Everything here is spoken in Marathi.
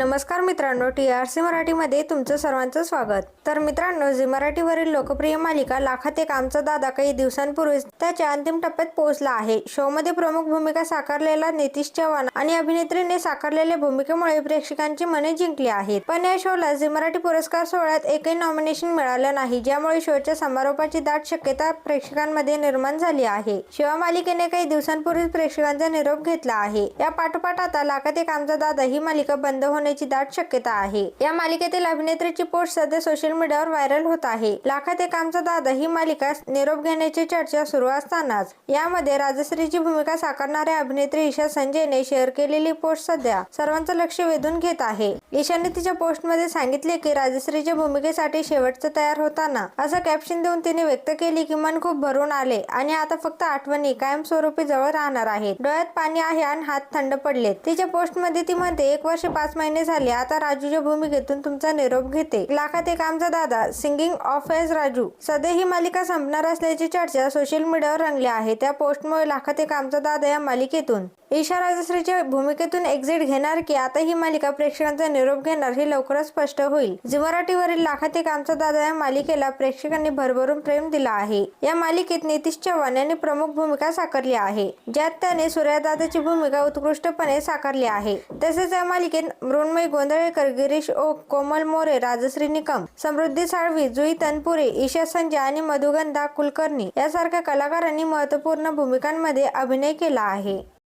नमस्कार मित्रांनो टी आर सी मराठीमध्ये तुमचं सर्वांचं स्वागत. तर मित्रांनो झी मराठीवरील लोकप्रिय मालिका लाखात एक आमचा दादा काही दिवसांपूर्वीच त्याच्या अंतिम टप्प्यात पोहोचला आहे. शोमध्ये प्रमुख भूमिका साकारलेला नितीश चव्हाण आणि अभिनेत्रीने साकारलेल्या भूमिकेमुळे प्रेक्षकांची मने जिंकली आहेत. पण या शोला झी मराठी पुरस्कार सोहळ्यात एकही नॉमिनेशन मिळालं नाही ज्यामुळे शोच्या समारोपाची दाट शक्यता प्रेक्षकांमध्ये निर्माण झाली आहे. शिवा मालिकेने काही दिवसांपूर्वीच प्रेक्षकांचा निरोप घेतला आहे. या पाठोपाठ आता लाखात एक आमचा दादा ही मालिका बंद होण्याची दाट शक्यता आहे. या मालिकेतील अभिनेत्रीची पोस्ट सध्या सोशल मीडियावर व्हायरल होत आहे. लाखात एक आमचा दादा ही मालिका निरोप घेण्याची चर्चा सुरू असतानाच. यामध्ये राजश्रीची भूमिका साकारणाऱ्या अभिनेत्री ईशा संजयने शेअर केलेली पोस्ट सध्या सर्वांचं लक्ष वेधून घेत आहे. ईशाने तिच्या पोस्टमध्ये सांगितले की राजश्रीच्या भूमिकेसाठी शेवटचं तयार होताना असं कॅप्शन देऊन तिने व्यक्त केली की मन खूप भरून आले आणि आता फक्त आठवणी कायमस्वरूपी जवळ राहणार आहेत. डोळ्यात पाणी आहे आणि हात थंड पडले तिच्या पोस्टमध्ये ती म्हणते एक वर्ष पाच महिने झाले. आता राजूच्या भूमिकेतून तुमचा निरोप घेते. लाखात एक आमचा दादा सिंगिंग ऑफ एज राजू. सध्या ही मालिका संपणार असल्याची चर्चा सोशल मीडियावर रंगली आहे. त्या पोस्टमुळे लाखात एक आमचा दादा या मालिकेतून ईशा राजश्रीच्या भूमिकेतून एक्झिट घेणार की आता ही मालिका प्रेक्षकांचा निरोप घेणार हे लवकरच स्पष्ट होईल. झी मराठीवरील लाखात एक आमचा दादा या मालिकेला प्रेक्षकांनी भरभरून प्रेम दिला आहे. या मालिकेत नितीश चव्हाण यांनी प्रमुख भूमिका साकारली आहे ज्यात त्याने सूर्यादादाची भूमिका उत्कृष्टपणे साकारली आहे. तसेच या मालिकेत मृण्मयी गोंधळेकर गिरीश ओक कोमल मोरे राजश्री निकम समृद्धी साळवी जुई तनपुरे ईशा संजय आणि मधुगंधा कुलकर्णी यासारख्या कलाकारांनी महत्त्वपूर्ण भूमिकांमध्ये अभिनय केला आहे.